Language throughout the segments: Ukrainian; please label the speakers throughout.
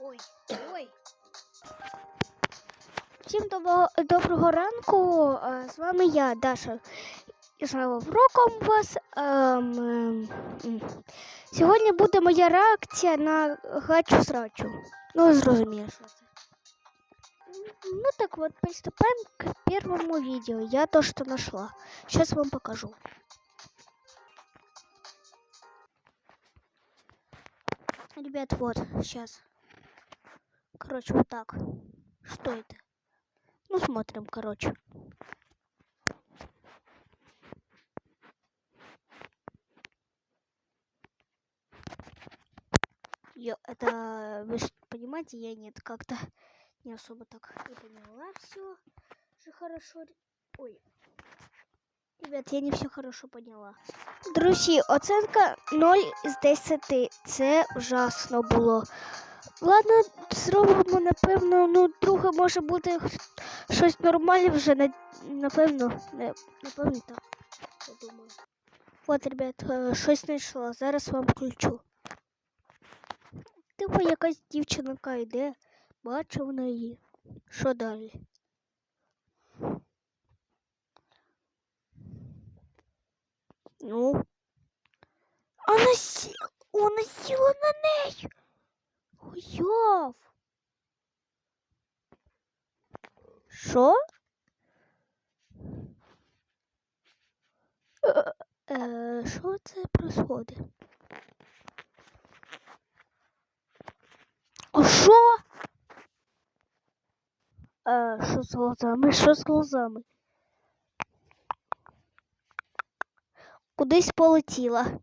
Speaker 1: Ой, ой. Всім добро- доброго ранку. е, З вами я, Даша. І з новим роком вас. Ем, ем, м. Сьогодні буде моя реакція на гачу срачу. Ну, ви зрозуміли, що це. Ну так вот, приступаем к первому видео. Я то, что нашла. Сейчас вам покажу. Ребят, вот, сейчас. Короче, вот так. Что это? Ну, смотрим, короче. Ё- это, вы понимаете, я нет, как-то не особо так и поняла все же хорошо. Ой. Ребят, я не все хорошо поняла. Друзі, оценка 0 з 10. Це ужасно було. Ладно, зробимо, напевно, ну, друге може бути щось нормальне вже, напевно, не, напевно так. Я думаю. От, ребят, е, щось знайшла. Зараз вам включу. Типу якась дівчинка йде, бачу в неї. Що далі? Ну. Вона сіла, вона сіла на неї. Уяв. Що? Що це происходить? А що? Е, Що з глазами? Що з глазами? Кудись полетіла.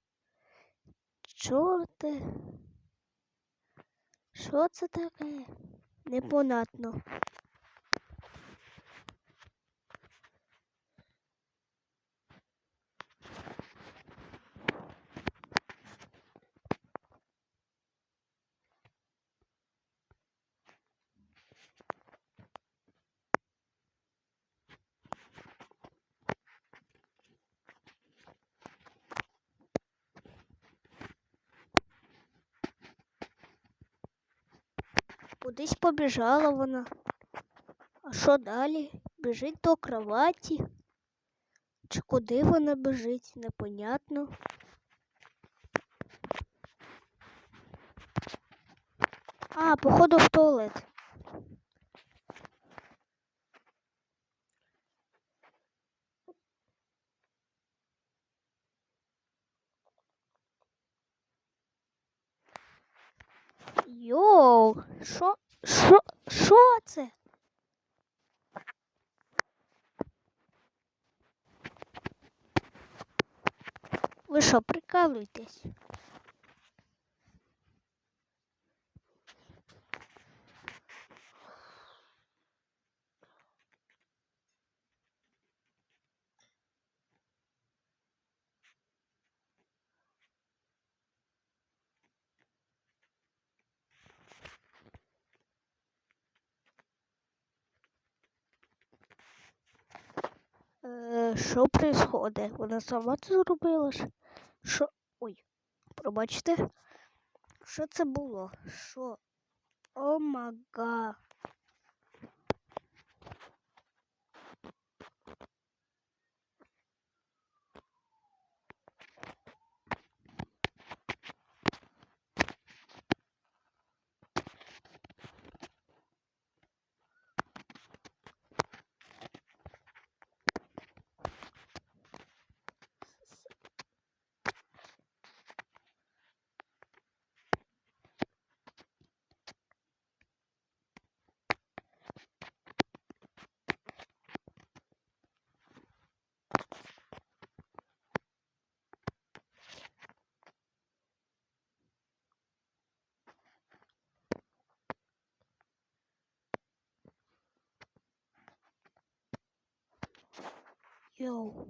Speaker 1: Що ти? Що це таке? Непонятно. Кудись побіжала вона. А що далі? Біжить до кроваті? Чи куди вона біжить? Непонятно. А, походу в туалет. Йоу, що, що, що це? Ви що, прикалуєтесь? Е, Що происходить? Вона сама це зробила? Що? Ой, пробачте. Що це було? Що? О мага. Йоу.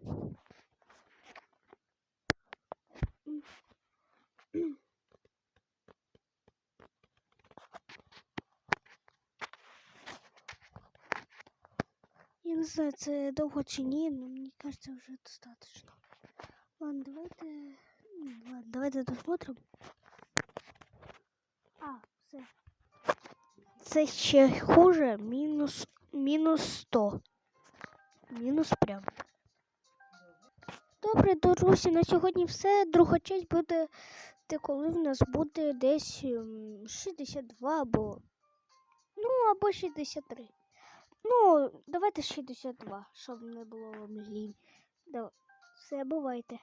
Speaker 1: Я не знаю, це довго чи ні, але мені кажется, вже достаточно. Ладно, давайте. м, Ладно, давайте досмотрим. А, все. це ще хуже. Мінус, мінус 100. Мінус прям. Добре, друзі, на сьогодні все. Друга часть буде, коли в нас буде десь ем, 62 або. Ну, або 63. Ну, давайте 62, щоб не було вам лінь. Все, бувайте.